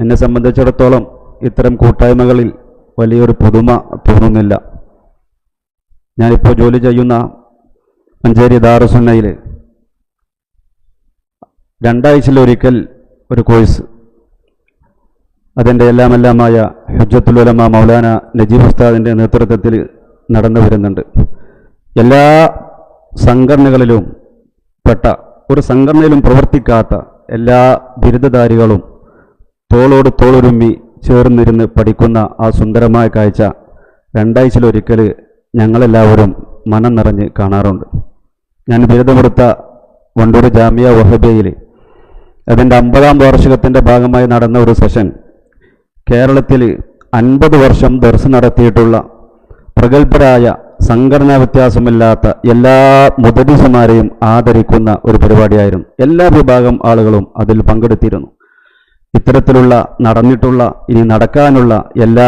എന്നെ സംബന്ധിച്ചിടത്തോളം ഇത്തരം കൂട്ടായ്മകളിൽ വലിയൊരു പുതുമ തോന്നുന്നില്ല. ഞാനിപ്പോൾ ജോലി ചെയ്യുന്ന മഞ്ചേരി ദാറുസുന്നയിൽ രണ്ടാഴ്ചയിലൊരിക്കൽ ഒരു കോഴ്സ്. അതിന്റെ എല്ലാമെല്ലാമായ ഹുജ്ജത്തുൽ ഉലമ മൗലാന നജീബ് ഉസ്താദിന്റെ നേതൃത്വത്തിൽ നടന്നു വരുന്നുണ്ട്. എല്ലാ സംഘടനകളിലും പെട്ട ഒരു സംഘടനയിലും പ്രവർത്തിക്കാത്ത എല്ലാ ബിരുദധാരികളും തോളോട് തോളൊരുമ്മി ചേർന്നിരുന്ന് പഠിക്കുന്ന ആ സുന്ദരമായ കാഴ്ച രണ്ടാഴ്ചയിലൊരിക്കൽ ഞങ്ങളെല്ലാവരും മനം നിറഞ്ഞ് കാണാറുണ്ട്. ഞാൻ ബിരുദമെടുത്ത വണ്ടൂർ ജാമിയ വഹബയിൽ അതിന്റെ അമ്പതാം വാർഷികത്തിന്റെ ഭാഗമായി നടന്ന ഒരു സെഷൻ കേരളത്തിൽ അൻപത് വർഷം ദർശ നടത്തിയിട്ടുള്ള പ്രഗത്ഭരായ സംഘടനാ വ്യത്യാസമില്ലാത്ത എല്ലാ മുദരിസുമാരെയും ആദരിക്കുന്ന ഒരു പരിപാടിയായിരുന്നു. എല്ലാ വിഭാഗം ആളുകളും അതിൽ പങ്കെടുത്തിരുന്നു. ഇത്തരത്തിലുള്ള നടന്നിട്ടുള്ള ഇനി നടക്കാനുള്ള എല്ലാ